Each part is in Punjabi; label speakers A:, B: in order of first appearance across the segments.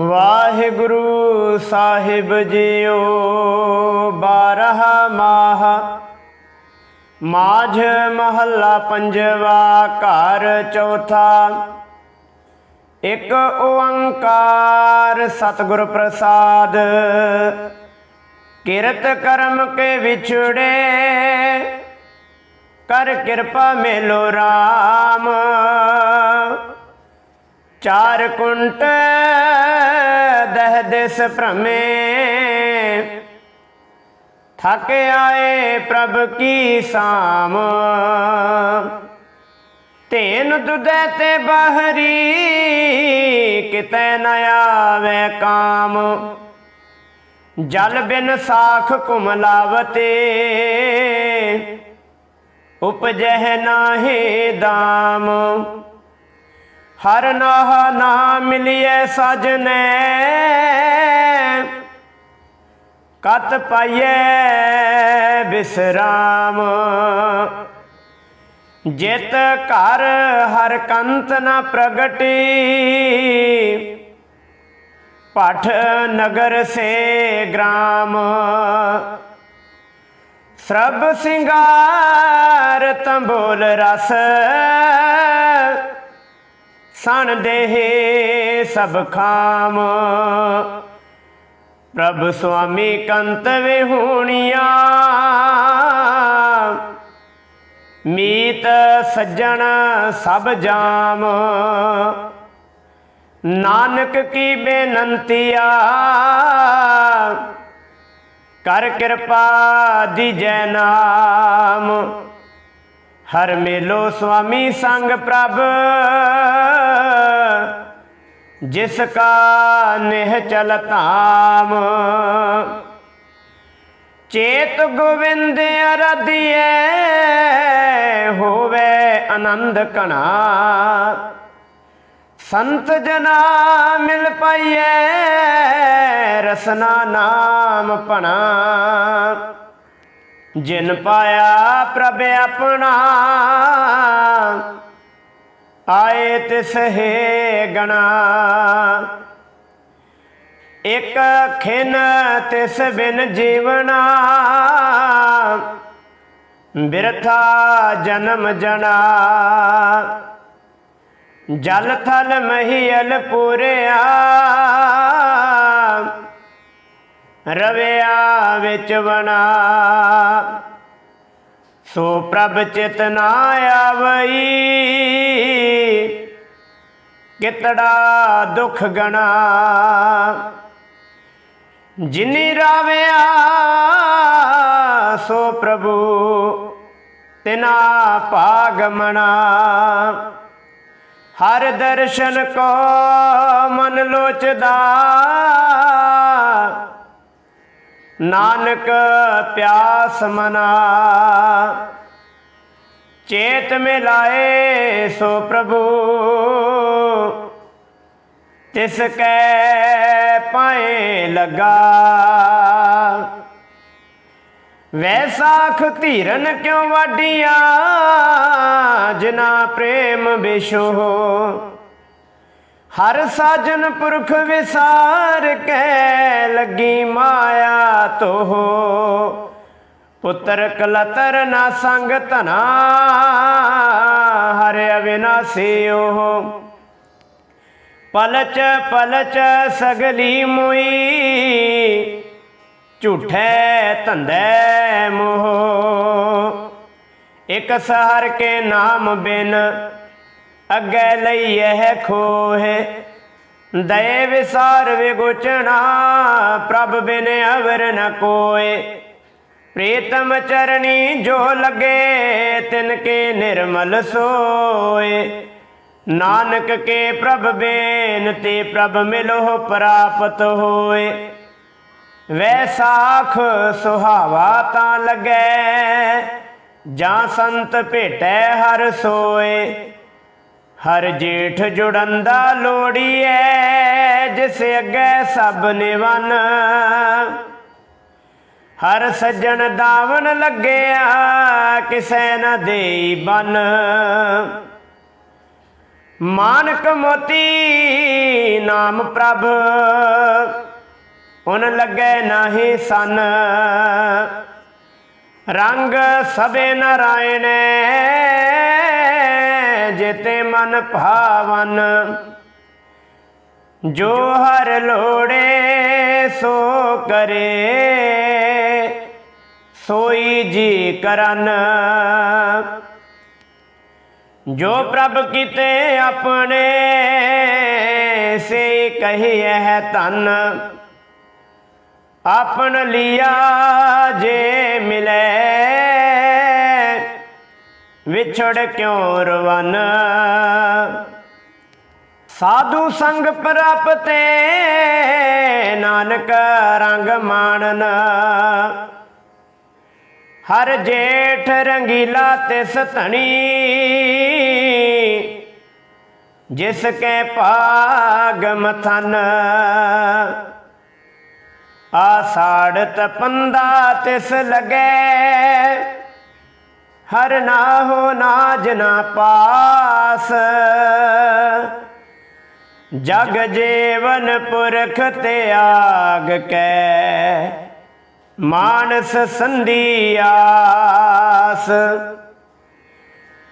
A: ਵਾਹਿਗੁਰੂ ਸਾਹਿਬ ਜੀਓ ਬਾਰਹ ਮਾਹ। ਮਾਝ ਮਹੱਲਾ ਪੰਜਵਾ ਘਰ ਚੌਥਾ। ਇੱਕ ਓੰਕਾਰ ਸਤਿਗੁਰ ਪ੍ਰਸਾਦ। ਕਿਰਤ ਕਰਮ ਕੇ ਵਿਛੜੇ। ਕਰ ਕਿਰਪਾ ਮੇਲੋ RAM ਚਾਰ ਕੁੰਟ ਦਹ ਦਿਸ ਭ੍ਰਮੇ। ਥਕ ਆਏ ਪ੍ਰਭ ਕੀ ਸਾਮ। ਤੇਨ ਦੁਦੈ ਤੇ ਬਹਰੀ ਕਿਤੈ ਨ ਆਵੇ ਕਾਮ। ਜਲ ਬਿਨ ਸਾਖ ਕੁਮਲਾਵਤੇ ਉਪਜਹਿ ਨਾਹੀ ਦਾਮ। ਹਰ ਨਾਹ ਨਾ ਮਿਲਿਐ ਸਜਨੇ ਕਤ ਪਾਈਐ ਬਿਸਰਾਮ। ਜਿਤ ਘਰ ਹਰ ਕੰਤ ਨਾ ਪ੍ਰਗਟੀ। ਪਠ ਨਗਰ ਸੇ ਗ੍ਰਾਮ। ਸਰਬ ਸਿੰਗਾਰ ਤੰਬੋਲ ਰਸ। ਸਣ ਦੇਹ ਸਭ ਖਾਮ। ਪ੍ਰਭ ਸੁਆਮੀ ਕੰਤ ਵਿਹੂਣੀਆਂ। ਮੀਤ ਸੱਜਣ ਸਭ ਜਾਮ। ਨਾਨਕ ਕੀ ਬੇਨੰਤੀਆ ਕਰ ਕਿਰਪਾ ਦੀਜੈ ਨਾਮ। ਹਰ ਮੇਲੋ ਸੁਆਮੀ ਸੰਗ ਪ੍ਰਭ। ਜਿਸ ਕਾ ਨਿਹ ਚਲ ਧਾਮ। ਚੇਤ ਗੋਵਿੰਦ ਅਰਧਿਐ, ਹੋਵੇ ਆਨੰਦ ਕਣਾ ਸੰਤ ਜਨਾ ਮਿਲ ਪਾਈਏ ਰਸਨਾ ਨਾਮ ਪਣਾ ਜਿਨ ਪਾਇਆ ਪ੍ਰਭ ਆਪਣਾ, ਆਏ ਤਿਸ ਹੈ ਗਣਾ। ਇਕ ਖਿਨ ਤਿਸ ਬਿਨ ਜੀਵਨਾ ਬਿਰਥਾ ਜਨਮ ਜਣਾ। ਜਲ ਥਲ ਮਹੀਲ ਪੂਰਿਆ ਰਵਿਆ ਵਿੱਚ ਬਣਾ। ਸੋ ਪ੍ਰਭ ਚਿਤ ਨਾ ਆਵਈ, ਕਿਤੜਾ ਦੁਖ ਗਣਾ। ਜਿਨੀ ਰਾਵਿਆ, ਸੋ ਪ੍ਰਭੂ ਤਿਨਾ ਭਾਗਮਣਾ ਹਰ ਦਰਸ਼ਨ ਕੋ ਮਨ ਲੋਚਦਾ। ਨਾਨਕ ਪਿਆਸ ਮਨਾ। ਚੇਤ ਮਿਲਾਏ ਸੋ ਪ੍ਰਭੂ। ਤਿਸ ਕੈ ਪਾਏ ਲਗਾ। ਵੈਸਾਖ ਧੀਰਨ ਕਿਉ ਵਾਡੀਆਂ ਜਿਨਾ ਪ੍ਰੇਮ ਬਿਸ਼ੋ ਹਰ ਸਾਜਨ ਪੁਰਖ ਵਿਸਾਰ ਕੇ ਲੱਗੀ ਮਾਇਆ ਤੋਹ। ਪੁੱਤਰ ਕਲਤਰ ਨਾ ਸੰਗ ਧਨਾ, ਹਰ ਅਵਿਨਾਸੀ ਉਹ। ਪਲਚ ਪਲਚ ਸਗਲੀ ਮੁਈ, ਝੂਠੇ ਧੰਦੇ ਮੋਹ। ਇਕ ਸਹਰ ਕੇ ਨਾਮ ਬਿਨ ਅੱਗੇ ਲਈਐ ਖੋਹੇ। ਦਏ ਵਿਸਾਰ ਵਿਗੁਚਣਾ ਪ੍ਰਭ ਬਿਨ ਅਵਰ ਨ ਕੋਏ। ਪ੍ਰੀਤਮ ਚਰਣੀ ਜੋ ਲਗੇ, ਤਿਨ ਕੇ ਨਿਰਮਲ ਸੋਏ। ਨਾਨਕ ਕੇ ਪ੍ਰਭ ਬੇਨ ਤੇ ਪ੍ਰਭ ਮਿਲੋ ਪ੍ਰਾਪਤ ਹੋਏ। ਵੈਸਾਖ ਸੁਹਾਵਾ ਤਾਂ ਲੱਗੈ, ਜਾਂ ਸੰਤ ਭੇਟੈ ਹਰ ਸੋਏ। ਹਰ ਜੇਠ ਜੁੜੰਦਾ ਲੋੜੀਐ ਜਿਸ ਅੱਗੇ ਸਭ ਨਿਵਨ। ਹਰ ਸੱਜਣ ਦਾਵਨ ਲੱਗਿਆ, ਕਿਸੈ ਨਾ ਦੇਈ ਬਨ। ਮਾਨਕ ਮੋਤੀ ਨਾਮ ਪ੍ਰਭ, ਹੁਣ ਲੱਗੈ ਨਾਹੀ ਸਨ। ਰੰਗ ਸਭੇ ਨਾਰਾਇਣ ਜਿਤੇ ਮਨ ਭਾਵਨ, ਜੋ ਹਰ ਲੋੜੇ ਸੋ ਕਰੇ, ਸੋਈ ਜੀ ਕਰਨ। ਜੋ ਪ੍ਰਭ ਕੀਤੇ ਆਪਣੇ ਸੇ ਕਹੀ ਹੈ ਧਨ। ਆਪਣ ਲਿਆ ਜੇ ਮਿਲੇ ਵਿਛੜ ਕਿਉ ਰਵਨ? ਸਾਧੂ ਸੰਗ ਪ੍ਰਾਪਤੇ ਨਾਨਕ ਰੰਗ ਮਾਣਨ। ਹਰ ਜੇਠ ਰੰਗੀਲਾ ਤਿਸ ਧਣੀ। ਜਿਸ ਕੇ ਭਾਗ ਮਥਨ ਆਸਾੜ ਤਪੰਦਾ ਤਿਸ ਲਗੇ। ਹਰ ਨਾ ਹੋ ਨਾਜ ਨਾ ਪਾਸ। ਜਗ ਜੀਵਨ ਪੁਰਖ ਤਿਆਗ ਕੈ, ਮਾਨਸ ਸੰਧਿਆਸ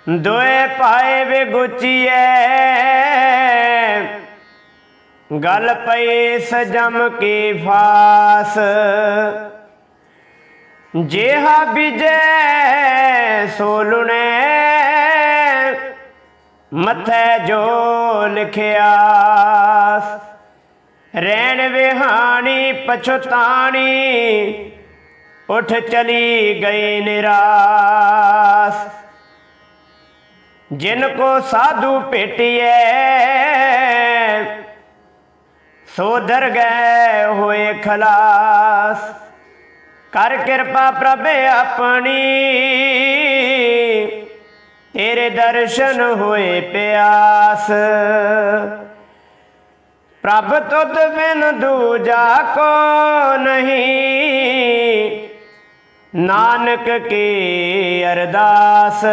A: ਦੋਏ ਪਾਏ ਵਿਗੁਚੀਐ, ਗਲ ਪਈ ਸਜਮ ਕੀ ਫਾਸ। ਜੇਹਾ ਬਿਜੈ ਸੋਲੁਣੇ ਮਥੈ ਜੋ ਲਿਖਿਆਸ ਰਹਿਣ ਵਿਹਾਣੀ ਪਛਤਾਣੀ, ਉਠ ਚਲੀ ਗਈ ਨਿਰਾਸ। ਜਿਨ ਕੋ ਸਾਧੂ ਭੇਟਿਐ, ਸੋ ਦਰ ਗਏ ਹੋਏ ਖਲਾਸ। ਕਰ ਕਿਰਪਾ ਪ੍ਰਭ ਆਪਣੀ। ਤੇਰੇ ਦਰਸ਼ਨ ਹੋਏ ਪਿਆਸ। ਪ੍ਰਭ ਤੁਧ ਬਿਨ ਦੂਜਾ ਕੋ ਨਹੀਂ। ਨਾਨਕ ਕੀ ਅਰਦਾਸ।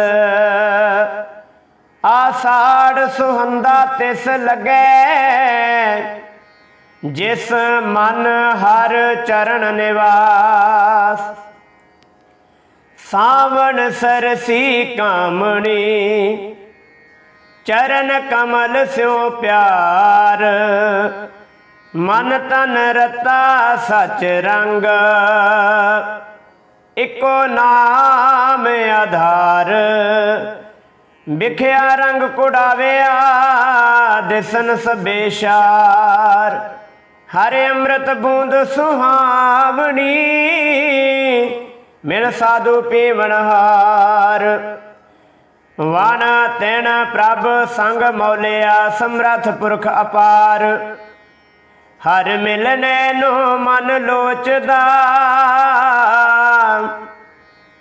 A: ਆਸਾੜ ਸੁਹੰਦਾ ਤਿਸ ਲਗੈ। ਜਿਸ ਮਨ ਹਰ ਚਰਨ ਨਿਵਾਸ, ਸਾਵਣ ਸਰਸੀ ਕਾਮਣੀ, ਚਰਨ ਕਮਲ ਸਿਉ ਪਿਆਰ, ਮਨ ਤਨ ਰਤਾ ਸਚ ਰੰਗ, ਇਕੋ ਨਾਮ ਆਧਾਰ, ਵਿਖਿਆ ਰੰਗ ਕੁੜਾਵਿਆ, ਦਿਸਨ ਸਬੇਸ਼ਾਰ ਹਰੇ ਅੰਮ੍ਰਿਤ ਬੂੰਦ ਸੁਹਾਵਣੀ, ਮਿਲ ਸਾਧੂ ਪੀਵਣ ਹਾਰ। ਵਾਣ ਤੈਣ ਪ੍ਰਭ ਸੰਗ ਮੌਲਿਆ, ਸਮਰਥ ਪੁਰਖ ਅਪਾਰ। ਹਰ ਮਿਲਨੇ ਨੂੰ ਮਨ ਲੋਚਦਾ,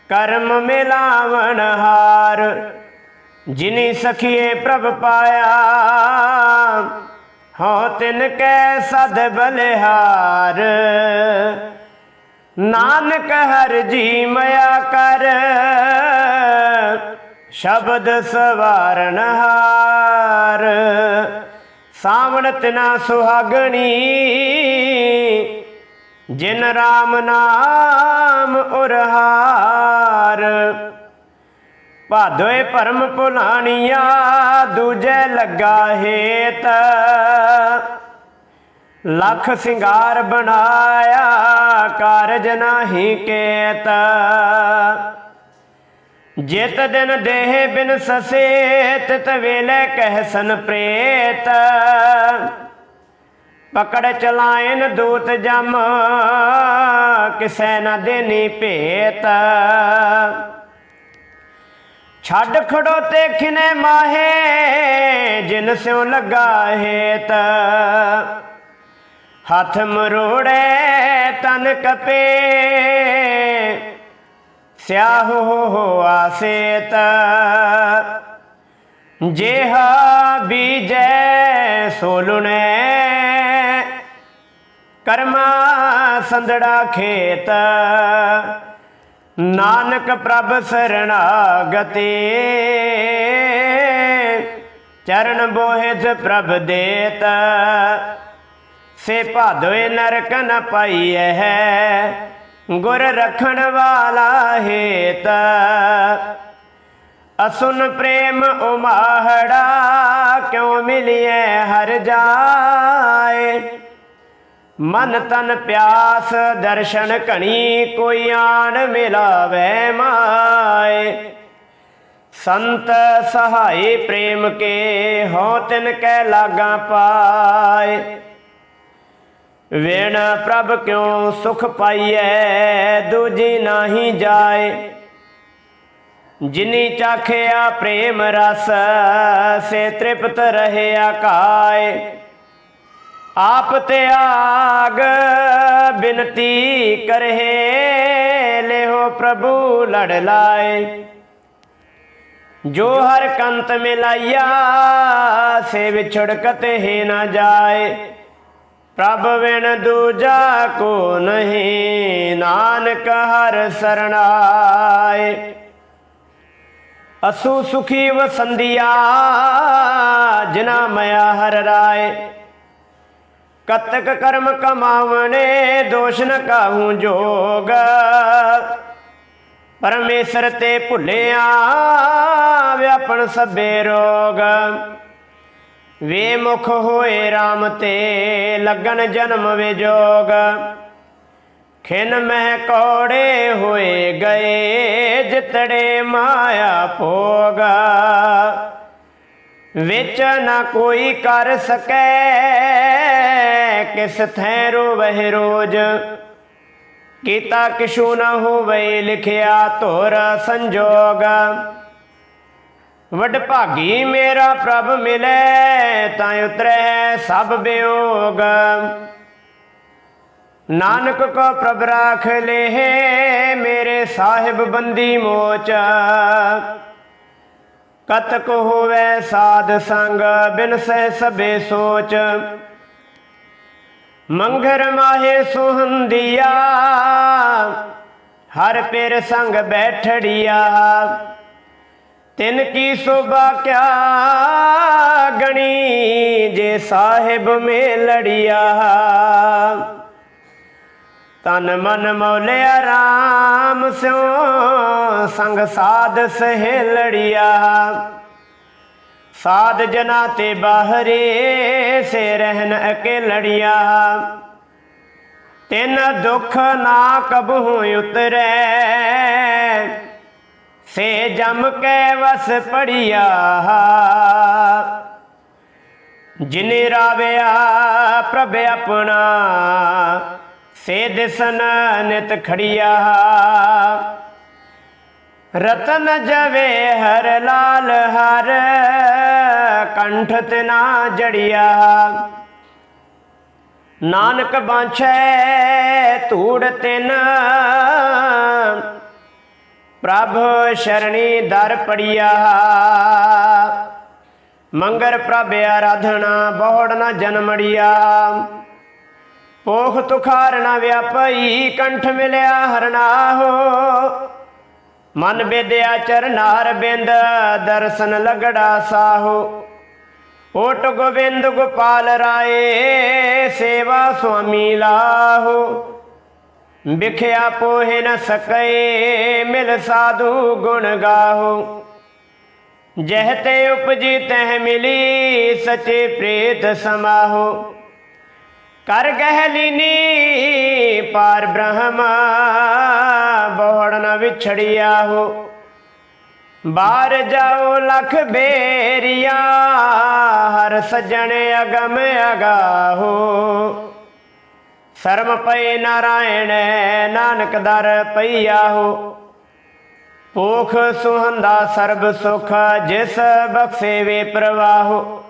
A: ਕਰਮ ਮਿਲਾਵਣ ਹਾਰ। ਜਿਨੀ ਸਖੀਏ ਪ੍ਰਭ ਪਾਇਆ ਹੋ ਤਿਨ ਕੈ ਸਦ ਬਲਿਹਾਰ। ਨਾਨਕ ਹਰ ਜੀ ਮਇਆ ਕਰ। ਸ਼ਬਦ ਸਵਾਰਨ ਹਾਰ। ਸਾਵਣ ਤਿਨਾ ਸੁਹਾਗਣੀ। ਜਿਨ ਰਾਮ ਨਾਮ ਉਰਹਾਰ। ਭਾਦੋਏ ਭਰਮ ਭੁਲਾਣੀਆਂ, ਦੂਜੇ ਲੱਗਾ ਹੇਤ। ਲੱਖ ਸਿੰਗਾਰ ਬਣਾਇਆ, ਕਾਰਜ ਨਾਹੀ ਕੇਤ। ਜਿਤ ਦਿਨ ਦੇਹ ਬਿਨ ਸਸੇ ਤਿਤ ਵੇਲੇ ਕਹਿਸਨ ਪ੍ਰੇਤ। ਪਕੜ ਚਲਾਇਨ ਦੂਤ ਜਮ, ਕਿਸੈ ਨ ਦੇਨੀ ਭੇਤ। ਛੱਡ ਖੜੋ ਤੇ ਖਿਨੇ ਮਾਹੇ, ਜਿਨ ਸਿਉ ਲੱਗਾ ਹੇਤ। ਹੱਥ ਮਰੋੜੇ ਤਨ ਕਪੇ, ਸਿਆਹ ਹੋ ਹੋ ਆਸੇਤ। ਜੇਹਾ ਬੀਜੈ ਸੋਲੁਣੇ, ਕਰਮਾ ਸੰਦੜਾ ਖੇਤ। ਨਾਨਕ ਪ੍ਰਭ ਸਰਣਾਗਤੇ। ਚਰਨ ਬੋਹਿਤ ਪ੍ਰਭ ਦੇਤ। ਸੇ ਭਾਦੋਏ ਨਰਕ ਨ ਪਾਈਐ ਗੁਰ ਰਖਣ ਵਾਲਾ ਹੇਤ। ਅਸੁਨ ਪ੍ਰੇਮ ਉਮਾਹੜਾ ਕਿਉ ਮਿਲਿਐ ਹਰ ਜਾਏ। ਮਨ ਤਨ ਪਿਆਸ, ਦਰਸ਼ਨ ਘਣੀ ਕੋਈ ਆਣ ਮਿਲਾਵੇ ਮਾਏ। ਸੰਤ ਸਹਾਈ ਪ੍ਰੇਮ ਕੇ ਹੋ ਤਿਨ ਕੈ ਲਾਗਾ ਪਾਏ। ਵੇਣ ਪ੍ਰਭ ਕਿਉ ਸੁਖ ਪਾਈਐ, ਦੂਜੀ ਨਾਹੀ ਜਾਏ। ਜਿਨੀ ਚਾਖਿਆ ਪ੍ਰੇਮ ਰਸ, ਸੇ ਤ੍ਰਿਪਤ ਰਹਿਆ ਕਾਏ ਆਪ ਤੇ ਆਗ ਬਿਨਤੀ ਕਰਹਿ, ਲਿਹੋ ਪ੍ਰਭੂ ਲੜ ਲਾਏ। ਜੋ ਹਰ ਕੰਤ ਮਿਲਾਈਆ ਸੇ ਵਿਛੜ ਕਤੇ ਹੀ ਨਾ ਜਾਏ। ਪ੍ਰਭ ਵਿਣ ਦੂਜਾ ਕੋ ਨਹੀਂ, ਨਾਨਕ ਹਰ ਸਰਣਾਏ। ਅਸੂ ਸੁਖੀ ਵਸੰਦੀਆ ਜਿਨਾ ਮਇਆ ਹਰ ਰਾਏ। ਕਤਕ ਕਰਮ ਕਮਾਵਣੇ, ਦੋਸ਼ ਨ ਕਾਹੂ ਜੋਗ। ਪਰਮੇਸ਼ਰ ਤੇ ਭੁੱਲਿਆ ਵਿਆਪਣ ਸਭੇ ਰੋਗ। ਵੇ ਮੁਖ ਹੋਏ RAM ਤੇ ਲੱਗਣ ਜਨਮ ਵਿਜੋਗ ਖਿਨ ਮਹਿ ਕੋੜੇ ਹੋਏ ਗਏ, ਜਿਤੜੇ ਮਾਇਆ ਭੋਗ। ਵਿੱਚ ਨਾ ਕੋਈ ਕਰ ਸਕੈ, ਕਿਸ ਥੈ ਰੋਵਹਿ ਰੋਜ। ਕੀਤਾ ਕਿਛੂ ਨਾ ਹੋਵੇ ਲਿਖਿਆ ਧੁਰ ਸੰਜੋਗ। ਵਡ ਭਾਗੀ ਮੇਰਾ ਪ੍ਰਭ ਮਿਲੇ, ਤਾਂ ਉਤਰੈ ਸਭ ਬਿਯੋਗ ਨਾਨਕ ਕੋ ਪ੍ਰਭ ਰਾਖ ਲੇਹ, ਮੇਰੇ ਸਾਹਿਬ ਬੰਦੀ ਮੋਚ। ਕਤਕ ਹੋਵੇ ਸਾਧ ਸੰਗ, ਬਿਨ ਸਹਿ ਸਭੇ ਸੋਚ। ਮੰਗਰ ਮਾਹੇ ਸੁਹੰਦੀਆ, ਹਰ ਪੇਰ ਸੰਗ ਬੈਠੜੀਆ। ਤਿਨ ਕੀ ਸੋਭਾ ਕਿਆ ਗਣੀ, ਜੇ ਸਾਹਿਬ ਮੇ ਲੜੀਆ ਤਨ ਮਨ ਮੌਲਿਆ ਰਾਮ ਸਿਉ, ਸੰਗ ਸਾਧ ਸਹੇਲੜੀਆ। ਸਾਧ ਜਨਾ ਤੇ ਬਾਹਰੇ, ਸੇ ਰਹਿਨ ਅਕੇਲੜੀਆ। ਤਿਨ ਦੁਖ ਨਾ ਕਬਹੂ ਉਤਰੈ, ਸੇ ਜਮ ਕੇ ਵਸ ਪੜੀਆ। ਜਿਨੇ ਰਾਵਿਆ ਪ੍ਰਭ ਆਪਣਾ ਸੇ ਦਿਸਨ ਨਿਤ ਖੜੀਆ। ਰਤਨ ਜਵੇ ਹਰ ਲਾਲ ਹਰ, ਕੰਠ ਤੇ ਨਾ ਜੜਿਆ। ਨਾਨਕ ਬਾਛੈ ਧੂੜ ਤਿਨ, ਪ੍ਰਭ ਸ਼ਰਣੀ ਦਰ ਪੜਿਆ। ਮੰਗਰ ਪ੍ਰਭ ਆਰਾਧਨਾ ਬਹੁੜ ਨਾ ਜਨਮੜਿਆ ਪੋਖ ਤੁਖਾਰ ਨ ਵਿਆਪਈ, ਕੰਠ ਮਿਲਿਆ ਹਰਨਾਹੋ। ਮਨ ਬੇਦਿਆ ਚਰਨਾਰ ਬਿੰਦ, ਦਰਸ਼ਨ ਲਗੜਾ ਸਾਹੋ। ਓਟ ਗੋਬਿੰਦ ਗੋਪਾਲ ਰਾਏ, ਸੇਵਾ ਸੁਆਮੀ ਲਾਹੋ। ਵਿਖਿਆ ਪੋਹਿ ਨ ਸਕੈ ਮਿਲ ਸਾਧੂ ਗੁਣ ਗਾਹੋ। ਜਹ ਤੇ ਉਪਜੀ ਤਹ ਮਿਲੀ, ਸਚੇ ਪ੍ਰੇਤ ਸਮਾਹੋ। ਕਰ ਗਹਿ ਲੀਨੀ ਪਾਰ ਬ੍ਰਹਮ, ਬਹੁੜ ਨ ਵਿਛੜਿਆ ਹੋ। ਬਾਹਰ ਜਾਓ ਲਖ ਬੇਰੀਆ, ਹਰ ਸਜਣ ਅਗਮ ਅਗਾਹੋ ਸਰਮ ਪਏ ਨਾਰਾਇਣ, ਨਾਨਕ ਦਰ ਪਈਆ ਹੋ। ਪੋਖ ਸੁਹੰਦਾ ਸਰਬ ਸੁਖ, ਜਿਸ ਬਖਸ਼ੇ ਵੇ ਪ੍ਰਵਾਹੋ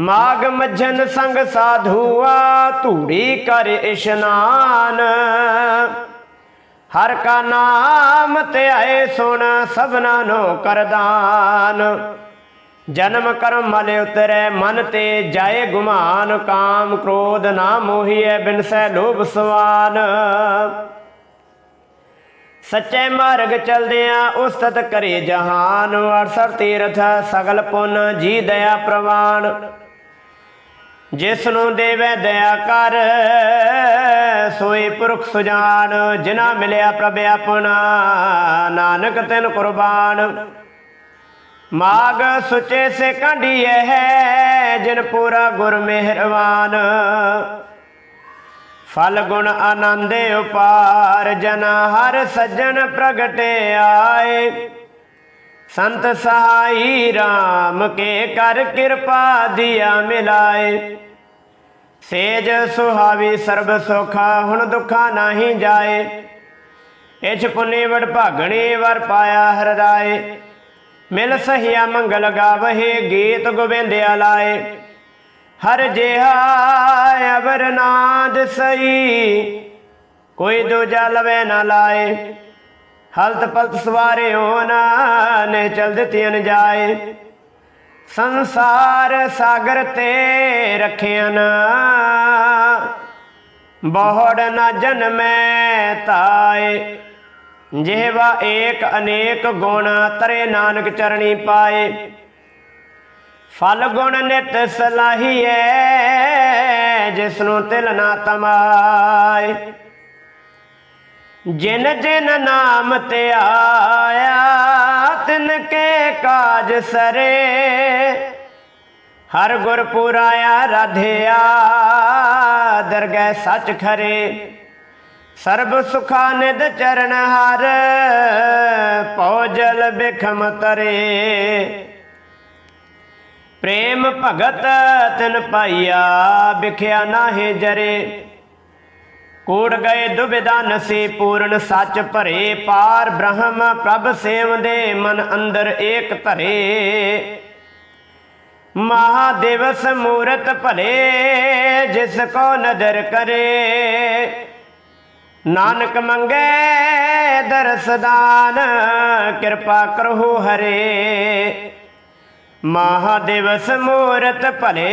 A: ਮਾਗ ਮੱਝਨ ਸੰਗ ਸਾਧੂਆ, ਧੂੜੀ ਕਰ ਇਸ਼ਨਾਨ। ਹਰ ਕਾ ਨਾਮ ਧਿਆਏ ਸੁਣ, ਸਭਨਾ ਨੋ ਕਰਦਾਨ ਜਨਮ ਕਰਮ ਮਲ ਉਤਰੈ, ਮਨ ਤੇ ਜਾਏ ਗੁਮਾਨ। ਕਾਮ ਕ੍ਰੋਧ ਨਾ ਮੋਹੀਐ, ਬਿਨ ਸੈ ਲੋਭ ਸਵਾਨ। ਸੱਚੇ ਮਾਰਗ ਚਲਦਿਆਂ ਉਸਤਤ ਕਰੇ ਜਹਾਨ। 68 ਤੀਰਥ ਸਗਲ ਪੁੰਨ, ਜੀ ਦਇਆ ਪ੍ਰਵਾਨ। ਜਿਸ ਨੂੰ ਦੇਵੇ ਦਇਆ ਕਰ, ਸੋਈ ਪੁਰਖ ਸੁਜਾਨ ਜਿਨਾ ਮਿਲਿਆ ਪ੍ਰਭ ਆਪਣਾ, ਨਾਨਕ ਤਿਨ ਕੁਰਬਾਨ। ਮਾਗ ਸੁਚੇ ਸੇ ਕਾਢੀਏ ਹੈ ਜਿਨ ਪੂਰਾ ਗੁਰ ਮਿਹਰਵਾਨ। ਫਲ ਗੁਣ ਆਨੰਦ ਉਪਾਰ, ਜਨ ਹਰ ਸੱਜਣ ਪ੍ਰਗਟੇ ਆਏ। ਸੰਤ ਸਹਾਈ RAM ਕੇ ਕਰ ਕਿਰਪਾ ਦਿਆ ਮਿਲਾਏ। ਸੇਜ ਸੁਹਾਵੀ ਸਰਬ ਸੁਖਾ, ਹੁਣ ਦੁਖਾ ਨਹੀਂ ਜਾਏ। ਇਛ ਪੁਨੇ ਵਡ ਭਾਗਣੀ ਵਰ ਪਾਇਆ ਹਰਦਾਏ। ਮਿਲ ਸਹਿਆ ਮੰਗਲ ਗਾਵਹਿ, ਗੀਤ ਗੋਬਿੰਦਿਆ ਲਾਏ। ਹਰ ਜਿਹਾ ਅਵਰ ਨਾਦ ਸਈ ਕੋਈ ਦੂਜਾ ਲਵੇ ਨਾ ਲਾਏ। ਹਲਤ ਪਲਤ ਸਵਾਰੇ ਹੋਣਾ ਨੇ ਚਲ ਦਿੱਤੀਆਂ ਜਾਏ। ਸੰਸਾਰ ਸਾਗਰ ਤੇ ਰਖਿਆ ਨਾ। ਬਹੁੜ ਨਾ ਜਨਮੈ ਤਾਏ। ਜਿਹਵਾ ਏਕ ਅਨੇਕ ਗੁਣ ਤਰੇ ਨਾਨਕ ਚਰਣੀ ਪਾਏ। ਫਲ ਗੁਣ ਨਿਤ ਸਲਾਹੀਐ ਜਿਸ ਨੂੰ ਤਿਲ ਨਾ ਤਮਾਏ। ਜਿਨ ਜਿਨ ਨਾਮ ਤੇ ਆਇਆ, ਤਿਨ ਕੇ ਕਾਜ ਸਰੇ। ਹਰ ਗੁਰ ਪੁਰਾਇਆ ਰਾਧਿਆ, ਦਰਗਹਿ ਸੱਚ ਖਰੇ। ਸਰਬ ਸੁਖਾ ਨਿਦ ਚਰਨ ਹਰ ਪਉਜਲ ਬਿਖਮ ਤਰੇ। ਪ੍ਰੇਮ ਭਗਤ ਤਿਨ ਪਾਈਆ, ਬਿਖਿਆ ਨਾਹੀ ਜਰੇ। ਕੂੜ ਗਏ ਦੁਬਿਦਾ ਨਸੀ ਪੂਰਨ ਸੱਚ ਭਰੇ ਪਾਰ ਬ੍ਰਹਮ ਪ੍ਰਭ ਸੇਵਦੇ ਮਨ ਅੰਦਰ ਏਕ ਧਰੇ। ਮਹਾ ਦਿਵਸ ਮੂਰਤ ਭਲੇ ਜਿਸ ਕੋ ਨਦਰ ਕਰੇ। ਨਾਨਕ ਮੰਗੇ ਦਰਸਦਾਨ ਕਿਰਪਾ ਕਰੋ ਹਰੇ। ਮਹਾਦੇਵਸ ਮੂਰਤ ਭਲੇ